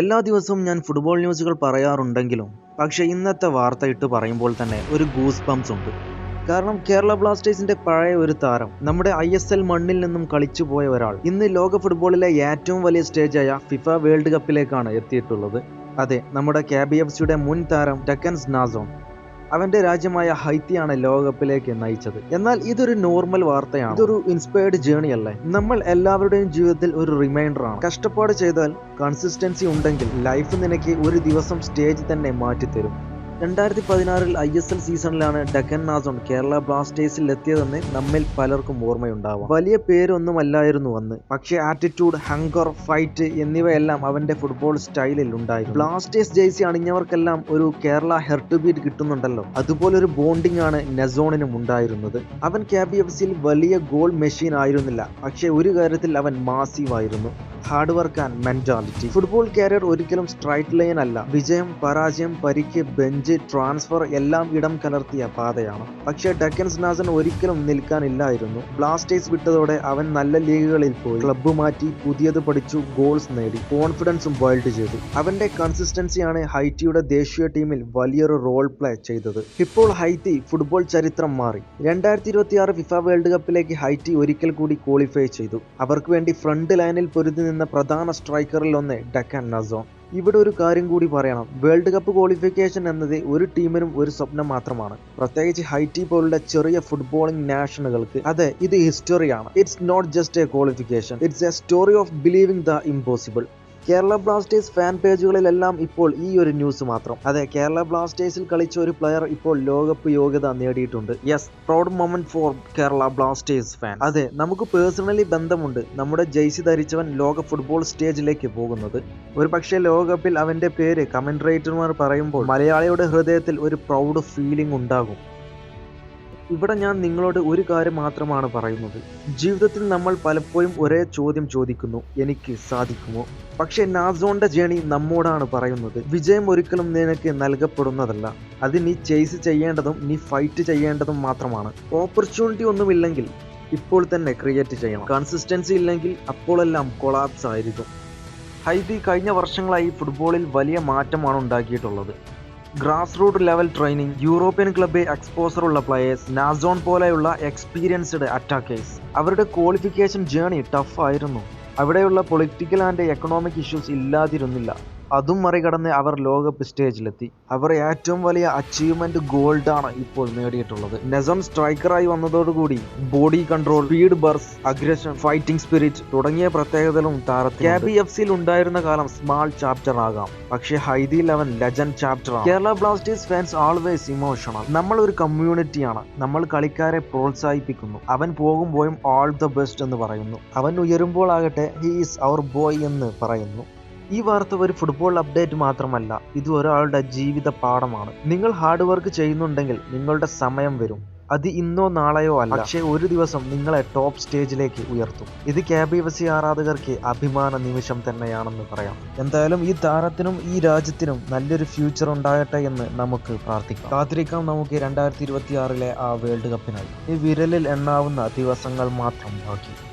എല്ലാ ദിവസവും ഞാൻ ഫുട്ബോൾ ന്യൂസുകൾ പറയാറുണ്ടെങ്കിലും പക്ഷെ ഇന്നത്തെ വാർത്ത ഇട്ട് പറയുമ്പോൾ തന്നെ ഒരു ഗൂസ് പംസ് ഉണ്ട്. കാരണം കേരള ബ്ലാസ്റ്റേഴ്സിന്റെ പഴയ ഒരു താരം നമ്മുടെ ഐ എസ് എൽ മണ്ണിൽ നിന്നും കളിച്ചു പോയ ഒരാൾ ഇന്ന് ലോക ഫുട്ബോളിലെ ഏറ്റവും വലിയ സ്റ്റേജായ ഫിഫ വേൾഡ് കപ്പിലേക്കാണ് എത്തിയിട്ടുള്ളത്. അതെ നമ്മുടെ കെ ബി എഫ് സിയുടെ മുൻ താരം ഡക്കൻസ് നാസോൺ അവന്റെ രാജ്യമായ ഹൈത്തിയാണ് ലോകകപ്പിലേക്ക് നയിച്ചത്. എന്നാൽ ഇതൊരു നോർമൽ വാർത്തയാണ്. ഇതൊരു ഇൻസ്പയർഡ് ജേണി അല്ലേ? നമ്മൾ എല്ലാവരുടെയും ജീവിതത്തിൽ ഒരു റിമൈൻഡർ ആണ്. കഷ്ടപ്പാട് ചെയ്താൽ കൺസിസ്റ്റൻസി ഉണ്ടെങ്കിൽ ലൈഫ് നിനക്ക് ഒരു ദിവസം സ്റ്റേജ് തന്നെ മാറ്റിത്തരും. രണ്ടായിരത്തി പതിനാറിൽ ഐ എസ് എൽ സീസണിലാണ് ഡക്കൻ നാസോൺ കേരള ബ്ലാസ്റ്റേഴ്സിൽ എത്തിയതെന്ന് നമ്മിൽ പലർക്കും ഓർമ്മയുണ്ടാവാം. വലിയ പേരൊന്നുമല്ലായിരുന്നു അന്ന്. പക്ഷേ ആറ്റിറ്റ്യൂഡ് ഹങ്കർ ഫൈറ്റ് എന്നിവയെല്ലാം അവന്റെ ഫുട്ബോൾ സ്റ്റൈലിൽ ഉണ്ടായിരുന്നു. ബ്ലാസ്റ്റേഴ്സ് ജേഴ്സി അണിഞ്ഞവർക്കെല്ലാം ഒരു കേരള ഹെർട്ട് ബീറ്റ് കിട്ടുന്നുണ്ടല്ലോ. അതുപോലൊരു ബോണ്ടിംഗ് ആണ് നെസോണിനും ഉണ്ടായിരുന്നത്. അവൻ കെ ബി എഫ് സിയിൽ വലിയ ഗോൾ മെഷീൻ ആയിരുന്നില്ല. പക്ഷേ ഒരു കാര്യത്തിൽ അവൻ മാസീവ് ആയിരുന്നു. Hard work and mentality football career ഒരിക്കലും സ്ട്രൈറ്റ് ലൈൻ അല്ല. വിജയം പരാജയം പരിക്ക് ബെഞ്ച് ട്രാൻസ്ഫർ എല്ലാം ഇടം കലർത്തിയ പാതയാണ്. പക്ഷേ ഡക്കൻസ് നാസൻ ഒരിക്കലും നിൽക്കാനില്ലായിരുന്നു. ബ്ലാസ്റ്റേഴ്സ് വിട്ടതോടെ അവൻ നല്ല ലീഗുകളിൽ പോയി. ക്ലബ്ബ് മാറ്റി പുതിയത് പഠിച്ചു ഗോൾസ് നേടി. കോൺഫിഡൻസും ബോയിൽഡ് ചെയ്തു. അവന്റെ കൺസിസ്റ്റൻസിയാണ് ഹൈറ്റിയുടെ ദേശീയ ടീമിൽ വലിയൊരു റോൾ പ്ലേ ചെയ്തത്. ഇപ്പോൾ ഹൈറ്റി ഫുട്ബോൾ ചരിത്രം മാറി. രണ്ടായിരത്തി ഇരുപത്തിയാറ് ഫിഫ വേൾഡ് കപ്പിലേക്ക് ഹൈറ്റി ഒരിക്കൽ കൂടി ക്വാളിഫൈ ചെയ്തു. അവർക്ക് വേണ്ടി ഫ്രണ്ട് ലൈനിൽ പൊരുതി നിന്ന പ്രധാന സ്ട്രൈക്കറിൽ ഒന്ന് ഡക്കൻ നസോൺ ഇവിടെ ഒരു കാര്യം കൂടി പറയണം. വേൾഡ് കപ്പ് ക്വാളിഫിക്കേഷൻ എന്നത് ഒരു ടീമിനും ഒരു സ്വപ്നം മാത്രമാണ്. പ്രത്യേകിച്ച് ഹൈറ്റി പോലുള്ള ചെറിയ ഫുട്ബോളിംഗ് നാഷനുകൾക്ക് അതെ ഇത് ഹിസ്റ്ററിയാണ്. It's not just a qualification it's a story of believing the impossible Kerala Blasters fan പേജുകളിലെല്ലാം ഇപ്പോൾ ഈ ഒരു ന്യൂസ് മാത്രം. അതെ കേരള ബ്ലാസ്റ്റേഴ്സിൽ കളിച്ച ഒരു പ്ലെയർ ഇപ്പോൾ ലോകകപ്പ് യോഗ്യത നേടിയിട്ടുണ്ട്. Yes proud moment for Kerala Blasters fan അതെ നമുക്ക് പേഴ്സണലി ബന്ധമുണ്ട്. നമ്മുടെ ജെയ്സി ധരിച്ചവൻ ലോക ഫുട്ബോൾ സ്റ്റേജിലേക്ക് പോകുന്നത്. ഒരു പക്ഷേ ലോകകപ്പിൽ അവന്റെ പേര് കമന്ററേറ്റർമാർ പറയുമ്പോൾ മലയാളിയുടെ ഹൃദയത്തിൽ ഒരു പ്രൗഡ് ഫീലിംഗ് ഉണ്ടാകും. ഇവിടെ ഞാൻ നിങ്ങളോട് ഒരു കാര്യം മാത്രമാണ് പറയുന്നത്. ജീവിതത്തിൽ നമ്മൾ പലപ്പോഴും ഒരേ ചോദ്യം ചോദിക്കുന്നു. എനിക്ക് സാധിക്കുമോ? പക്ഷെ നാസോന്റെ ജേണി നമ്മോടാണ് പറയുന്നത്. വിജയം ഒരിക്കലും നിനക്ക് നൽകപ്പെടുന്നതല്ല. അത് നീ ചേസ് ചെയ്യേണ്ടതും നീ ഫൈറ്റ് ചെയ്യേണ്ടതും മാത്രമാണ്. ഓപ്പർച്യൂണിറ്റി ഒന്നുമില്ലെങ്കിൽ ഇപ്പോൾ തന്നെ ക്രിയേറ്റ് ചെയ്യണം. കൺസിസ്റ്റൻസി ഇല്ലെങ്കിൽ അപ്പോഴെല്ലാം കൊളാപ്സ് ആയിരിക്കും. ഹൈദി കഴിഞ്ഞ വർഷങ്ങളായി ഫുട്ബോളിൽ വലിയ മാറ്റമാണ് ഉണ്ടാക്കിയിട്ടുള്ളത്. Grass root level training European club exposure ഉള്ള പ്ലെയേഴ്സ് നാസോൺ പോലെയുള്ള എക്സ്പീരിയൻസ്ഡ് അറ്റാക്കേഴ്സ് അവരുടെ ക്വാളിഫിക്കേഷൻ ജേണി ടഫ് ആയിരുന്നു. അവിടെയുള്ള പൊളിറ്റിക്കൽ ആൻഡ് എക്കണോമിക് ഇഷ്യൂസ് ഇല്ലാതിരുന്നില്ല. അതും മറികടന്ന് അവർ ലോകകപ്പ് സ്റ്റേജിലെത്തി. അവർ ഏറ്റവും വലിയ അച്ചീവ്മെന്റ് ഗോൾഡാണ് ഇപ്പോൾ നേടിയിട്ടുള്ളത്. നെസൺ സ്ട്രൈക്കറായി വന്നതോടുകൂടി body control speed burst aggression fighting spirit തുടങ്ങിയ പ്രത്യേകതകളും താരത്തിൽ കെ ബി എഫ് സിയിൽ ഉണ്ടായിരുന്ന കാലം സ്മാൾ ചാപ്റ്റർ ആകാം. പക്ഷേ ഹൈദിയിൽ അവൻ ലെജൻഡ് ചാപ്റ്റർ ആണ്. Kerala Blasters fans always emotional നമ്മൾ ഒരു കമ്മ്യൂണിറ്റിയാണ് നമ്മൾ കളിക്കാരെ പ്രോത്സാഹിപ്പിക്കുന്നു. അവൻ പോകുമ്പോഴും ഓൾ ദ ബെസ്റ്റ് എന്ന് പറയുന്നു. അവൻ ഉയരുമ്പോൾ ആകട്ടെ ഹി ഈസ് അവർ ബോയ് എന്ന് പറയുന്നു. ഈ വാർത്ത ഒരു ഫുട്ബോൾ അപ്ഡേറ്റ് മാത്രമല്ല ഇത് ഒരാളുടെ ജീവിത പാഠമാണ്. നിങ്ങൾ ഹാർഡ് വർക്ക് ചെയ്യുന്നുണ്ടെങ്കിൽ നിങ്ങളുടെ സമയം വരും. അത് ഇന്നോ നാളെയോ അല്ല. പക്ഷേ ഒരു ദിവസം നിങ്ങളെ ടോപ്പ് സ്റ്റേജിലേക്ക് ഉയർത്തും. ഇത് കെ ബി എഫ് സി ആരാധകർക്ക് അഭിമാന നിമിഷം തന്നെയാണെന്ന് പറയാം. എന്തായാലും ഈ താരത്തിനും ഈ രാജ്യത്തിനും നല്ലൊരു ഫ്യൂച്ചർ ഉണ്ടാകട്ടെ എന്ന് നമുക്ക് പ്രാർത്ഥിക്കാം. കാത്തിരിക്കാം നമുക്ക് രണ്ടായിരത്തി ഇരുപത്തിയാറിലെ ആ വേൾഡ് കപ്പിനായി ഈ വിരലിൽ എണ്ണാവുന്ന ദിവസങ്ങൾ മാത്രം ബാക്കി.